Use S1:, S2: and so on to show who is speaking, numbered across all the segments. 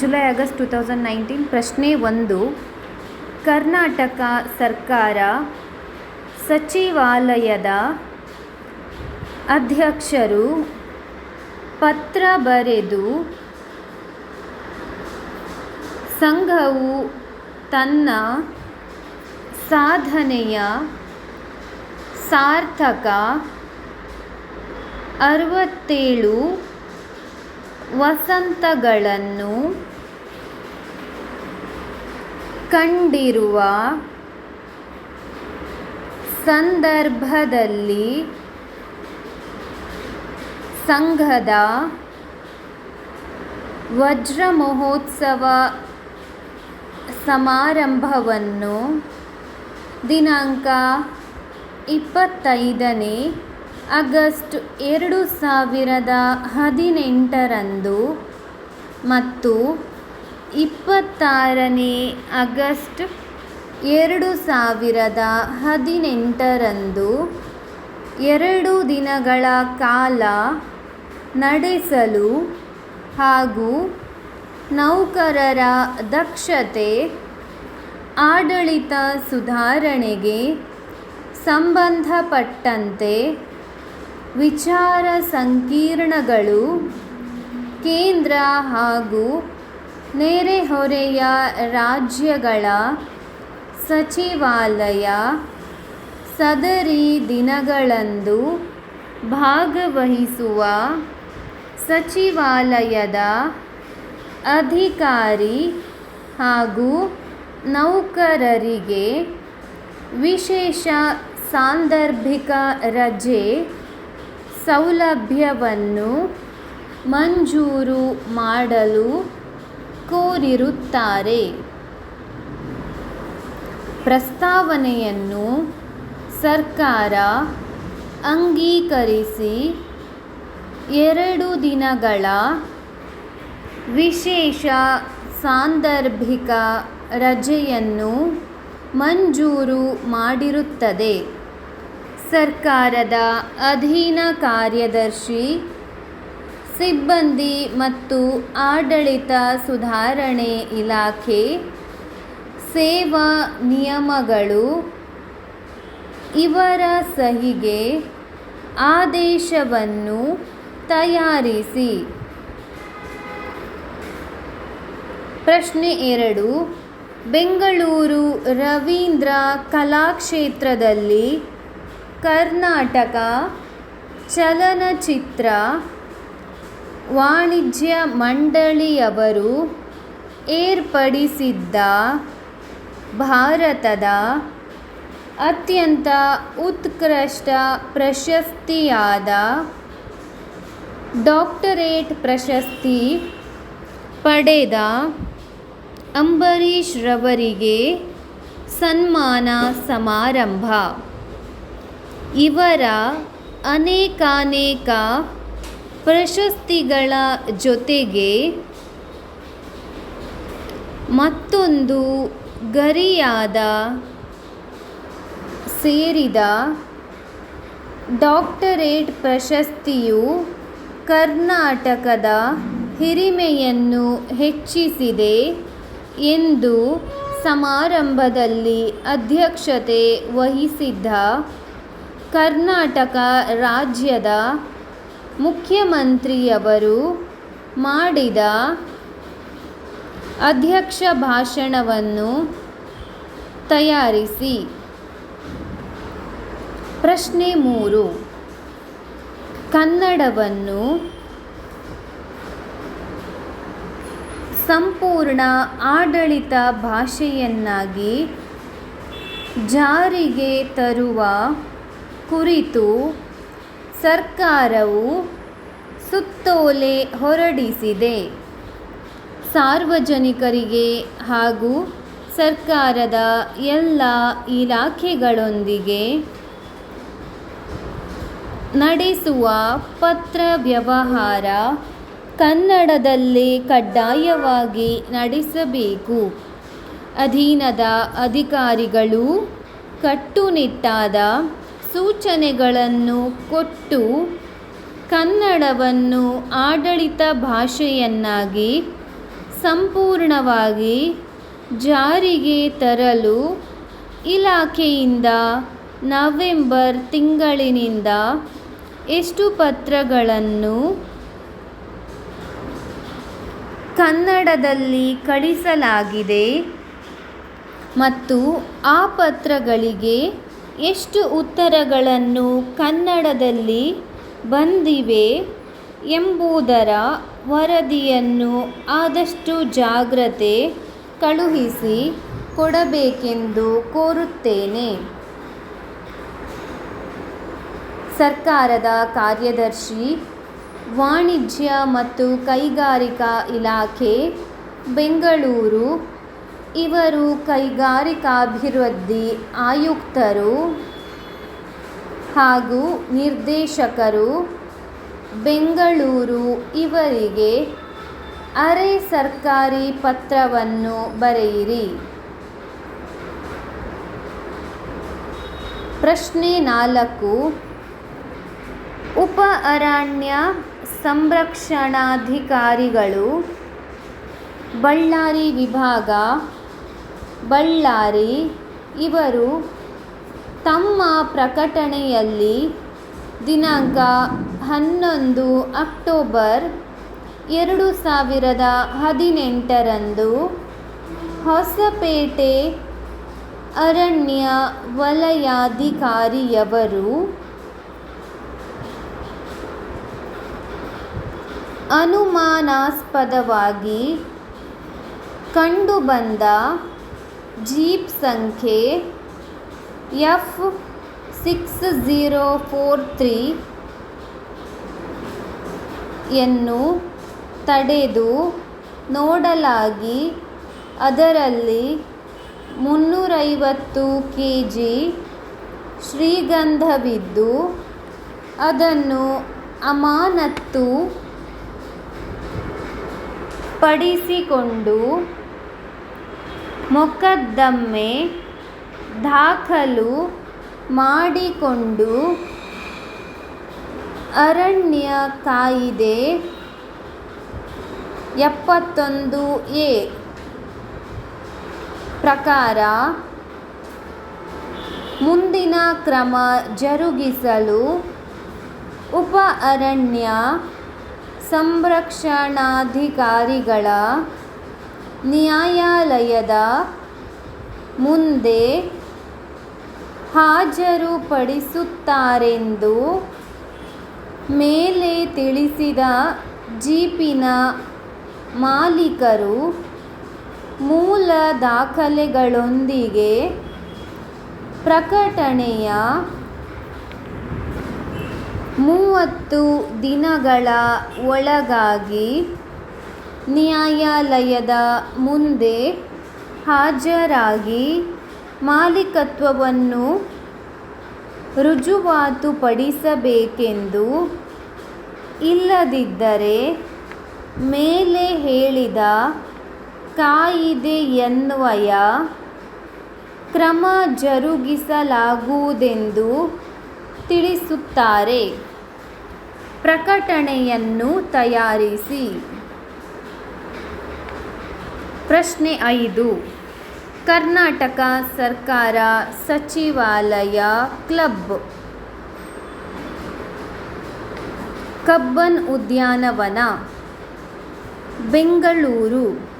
S1: July August two thousand nineteen ಪ್ರಶ್ನೆ ಒಂದು. ಕರ್ನಾಟಕ ಸರ್ಕಾರ ಸಚಿವಾಲಯದ ಅಧ್ಯಕ್ಷರು ಪತ್ರ ಬರೆದು ಸಂಘವು ತನ್ನ ಸಾಧನೆಯ ಸಾರ್ಥಕ ಅರವತ್ತೇಳು ವಸಂತಗಳನ್ನು ಕಂಡಿರುವ ಸಂದರ್ಭದಲ್ಲಿ ಸಂಘದ ವಜ್ರ ಮಹೋತ್ಸವ ಸಮಾರಂಭವನ್ನು ದಿನಾಂಕ ಇಪ್ಪತ್ತೈದನೇ ಆಗಸ್ಟ್ ಎರಡು ಸಾವಿರದ ಹದಿನೆಂಟರಂದು ಮತ್ತು ಇಪ್ಪತ್ತಾರನೇ ಆಗಸ್ಟ್ ಎರಡು ಸಾವಿರದ ಹದಿನೆಂಟರಂದು ಎರಡು ದಿನಗಳ ಕಾಲ ನಡೆಸಲು ಹಾಗೂ ನೌಕರರ ದಕ್ಷತೆ, ಆಡಳಿತ ಸುಧಾರಣೆಗೆ ಸಂಬಂಧಪಟ್ಟಂತೆ ವಿಚಾರ ಸಂಕಿರಣಗಳು ಕೇಂದ್ರ ಹಾಗೂ ನೆರೆಹೊರೆಯ ರಾಜ್ಯಗಳ ಸಚಿವಾಲಯ ಸದರಿ ದಿನಗಳಂದು ಭಾಗವಹಿಸುವ ಸಚಿವಾಲಯದ ಅಧಿಕಾರಿ ಹಾಗೂ ನೌಕರರಿಗೆ ವಿಶೇಷ ಸಾಂದರ್ಭಿಕ ರಜೆ ಸೌಲಭ್ಯವನ್ನು ಮಂಜೂರು ಮಾಡಲು ಕೋರಿರುತ್ತಾರೆ ಪ್ರಸ್ತಾವನೆಯನ್ನು ಸರ್ಕಾರ ಅಂಗೀಕರಿಸಿ ಎರಡು ದಿನಗಳ ವಿಶೇಷ ಸಾಂದರ್ಭಿಕ ರಜೆಯನ್ನು ಮಂಜೂರು ಮಾಡಿರುತ್ತದೆ. ಸರ್ಕಾರದ ಅಧೀನ ಕಾರ್ಯದರ್ಶಿ ಸಿಬ್ಬಂದಿ ಮತ್ತು ಆಡಳಿತ ಸುಧಾರಣೆ ಇಲಾಖೆ, ಸೇವಾ ನಿಯಮಗಳು, ಇವರ ಸಹಿಗೆ ಆದೇಶವನ್ನು ತಯಾರಿಸಿ. ಪ್ರಶ್ನೆ ಎರಡು, ಬೆಂಗಳೂರು ರವೀಂದ್ರ ಕಲಾಕ್ಷೇತ್ರದಲ್ಲಿ ಕರ್ನಾಟಕ ಚಲನಚಿತ್ರ ವಾಣಿಜ್ಯ ಮಂಡಳಿಯವರು ಏರ್ಪಡಿಸಿದ್ದ ಭಾರತದ ಅತ್ಯಂತ ಉತ್ಕೃಷ್ಟ ಪ್ರಶಸ್ತಿಯಾದ ಡಾಕ್ಟರೇಟ್ ಪ್ರಶಸ್ತಿ ಪಡೆದ ಅಂಬರೀಷ್ ರವರಿಗೆ ಸನ್ಮಾನ ಸಮಾರಂಭ. ಇವರ ಅನೇಕಾನೇಕ ಪ್ರಶಸ್ತಿಗಳ ಜೊತೆಗೆ ಮತ್ತೊಂದು ಗರಿಯಾದ ಸೇರಿದ ಡಾಕ್ಟರೇಟ್ ಪ್ರಶಸ್ತಿಯು ಕರ್ನಾಟಕದ ಹಿರಿಮೆಯನ್ನು ಹೆಚ್ಚಿಸಿದೆ ಎಂದು ಸಮಾರಂಭದಲ್ಲಿ ಅಧ್ಯಕ್ಷತೆ ವಹಿಸಿದ್ದ ಕರ್ನಾಟಕ ರಾಜ್ಯದ ಮುಖ್ಯಮಂತ್ರಿಯವರು ಮಾಡಿದ ಅಧ್ಯಕ್ಷ ಭಾಷಣವನ್ನು ತಯಾರಿಸಿ. ಪ್ರಶ್ನೆ ಮೂರು. ಕನ್ನಡವನ್ನು ಸಂಪೂರ್ಣ ಆಡಳಿತ ಭಾಷೆಯನ್ನಾಗಿ ಜಾರಿಗೆ ತರುವ ಕುರಿತು ಸರ್ಕಾರವು ಸುತ್ತೋಲೆ ಹೊರಡಿಸಿದೆ. ಸಾರ್ವಜನಿಕರಿಗೆ ಹಾಗೂ ಸರ್ಕಾರದ ಎಲ್ಲ ಇಲಾಖೆಗಳೊಂದಿಗೆ ನಡೆಸುವ ಪತ್ರ ವ್ಯವಹಾರ ಕನ್ನಡದಲ್ಲೇ ಕಡ್ಡಾಯವಾಗಿ ನಡೆಸಬೇಕು. ಅಧೀನದ ಅಧಿಕಾರಿಗಳು ಕಟ್ಟುನಿಟ್ಟಾದ ಸೂಚನೆಗಳನ್ನು ಕೊಟ್ಟು ಕನ್ನಡವನ್ನು ಆಡಳಿತ ಭಾಷೆಯನ್ನಾಗಿ ಸಂಪೂರ್ಣವಾಗಿ ಜಾರಿಗೆ ತರಲು ಇಲಾಖೆಯಿಂದ ನವೆಂಬರ್ ತಿಂಗಳಿನಿಂದ ಎಷ್ಟು ಪತ್ರಗಳನ್ನು ಕನ್ನಡದಲ್ಲಿ ಕಳಿಸಲಾಗಿದೆ ಮತ್ತು ಆ ಪತ್ರಗಳಿಗೆ ಎಷ್ಟು ಉತ್ತರಗಳನ್ನು ಕನ್ನಡದಲ್ಲಿ ಬಂದಿವೆ ಎಂಬುದರ ವರದಿಯನ್ನು ಆದಷ್ಟು ಜಾಗ್ರತೆ ಕಳುಹಿಸಿ ಕೊಡಬೇಕೆಂದು ಕೋರುತ್ತೇನೆ. ಸರ್ಕಾರದ ಕಾರ್ಯದರ್ಶಿ, ವಾಣಿಜ್ಯ ಮತ್ತು ಕೈಗಾರಿಕಾ ಇಲಾಖೆ, ಬೆಂಗಳೂರು ಇವರು ಕೈಗಾರಿಕಾಭಿವೃದ್ಧಿ ಆಯುಕ್ತರು ಹಾಗೂ ನಿರ್ದೇಶಕರು. ಬೆಂಗಳೂರು ಇವರಿಗೆ ಅರೆ ಸರ್ಕಾರಿ ಪತ್ರವನ್ನು ಬರೆಯಿರಿ. ಪ್ರಶ್ನೆ ನಾಲ್ಕು. ಉಪ ಅರಣ್ಯ ಸಂರಕ್ಷಣಾಧಿಕಾರಿಗಳು, ಬಳ್ಳಾರಿ ವಿಭಾಗ ಬಳ್ಳಾರಿ, ಇವರು ತಮ್ಮ ಪ್ರಕಟಣೆಯಲ್ಲಿ ದಿನಾಂಕ ಹನ್ನೊಂದು ಅಕ್ಟೋಬರ್ ಎರಡು ಸಾವಿರದ ಹದಿನೆಂಟರಂದು ಹೊಸಪೇಟೆ ಅರಣ್ಯ ವಲಯಾಧಿಕಾರಿಯವರು ಅನುಮಾನಾಸ್ಪದವಾಗಿ ಕಂಡುಬಂದ ಜೀಪ್ ಸಂಖ್ಯೆ ಎಫ್ ಸಿಕ್ಸ್ ಝೀರೋ ಫೋರ್ ತ್ರೀಯನ್ನು ತಡೆದು ನೋಡಲಾಗಿ ಅದರಲ್ಲಿ ಮುನ್ನೂರೈವತ್ತು ಕೆ ಜಿ ಶ್ರೀಗಂಧವಿದ್ದು ಅದನ್ನು ಅಮಾನತ್ತು ಪಡಿಸಿಕೊಂಡು ಮೊಕದ್ದಮೆ ದಾಖಲು ಮಾಡಿಕೊಂಡು ಅರಣ್ಯ ಕಾಯಿದೆ ಎಪ್ಪತ್ತೊಂದು ಎ. ಪ್ರಕಾರ ಮುಂದಿನ ಕ್ರಮ ಜರುಗಿಸಲು ಉಪ ಅರಣ್ಯ ಸಂರಕ್ಷಣಾಧಿಕಾರಿಗಳ ನ್ಯಾಯಾಲಯದ ಮುಂದೆ ಹಾಜರುಪಡಿಸುತ್ತಾರೆಂದು ಮೇಲೆ ತಿಳಿಸಿದ ಜೀಪಿನ ಮಾಲೀಕರು ಮೂಲ ದಾಖಲೆಗಳೊಂದಿಗೆ ಪ್ರಕಟಣೆಯ ಮೂವತ್ತು ದಿನಗಳ ಒಳಗಾಗಿ ನ್ಯಾಯಾಲಯದ ಮುಂದೆ ಹಾಜರಾಗಿ ಮಾಲೀಕತ್ವವನ್ನು ರುಜುವಾತುಪಡಿಸಬೇಕೆಂದು ಇಲ್ಲದಿದ್ದರೆ ಮೇಲೆ ಹೇಳಿದ ಕಾಯಿದೆಯನ್ವಯ ಕ್ರಮ ಜರುಗಿಸಲಾಗುವುದೆಂದು ತಿಳಿಸುತ್ತಾರೆ. ಪ್ರಕಟಣೆಯನ್ನು ತಯಾರಿಸಿ. ಪ್ರಶ್ನೆ ಐದು. ಕರ್ನಾಟಕ ಸರ್ಕಾರ ಸಚಿವಾಲಯ ಕ್ಲಬ್. ಕಬ್ಬನ್ ಉದ್ಯಾನವನ. ಬೆಂಗಳೂರು.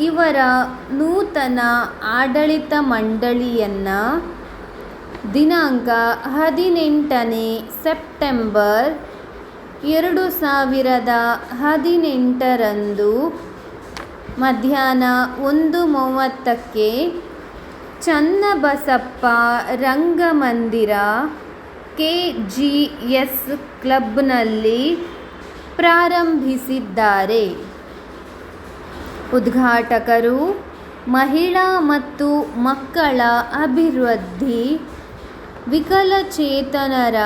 S1: ಇವರ ನೂತನ ಆಡಳಿತ ಮಂಡಳಿಯನ್ನು ದಿನಾಂಕ ಹದಿನೆಂಟನೇ ಸೆಪ್ಟೆಂಬರ್ ಎರಡು ಸಾವಿರದ ಹದಿನೆಂಟರಂದು ಮಧ್ಯಾಹ್ನ ಒಂದು ಮೂವತ್ತಕ್ಕೆ Channabasappa Rangamandira K G S ಕ್ಲಬ್ನಲ್ಲಿ ಪ್ರಾರಂಭಿಸಿದ್ದಾರೆ. ಉದ್ಘಾಟಕರು ಮಹಿಳಾ ಮತ್ತು ಮಕ್ಕಳ ಅಭಿವೃದ್ಧಿ, ವಿಕಲಚೇತನರ,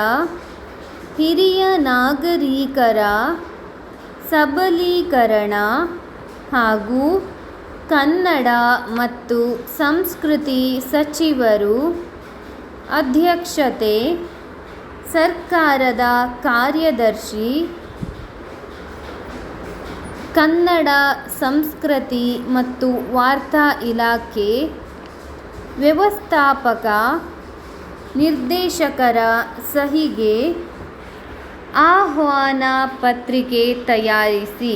S1: ಹಿರಿಯ ನಾಗರಿಕರ ಸಬಲೀಕರಣ ಹಾಗೂ ಕನ್ನಡ ಮತ್ತು ಸಂಸ್ಕೃತಿ ಸಚಿವರು ಅಧ್ಯಕ್ಷತೆ ಸರ್ಕಾರದ ಕಾರ್ಯದರ್ಶಿ ಕನ್ನಡ ಸಂಸ್ಕೃತಿ ಮತ್ತು ವಾರ್ತಾ ಇಲಾಖೆ ವ್ಯವಸ್ಥಾಪಕ ನಿರ್ದೇಶಕರ ಸಹಿಗೆ ಆಹ್ವಾನ ಪತ್ರಿಕೆ ತಯಾರಿಸಿ.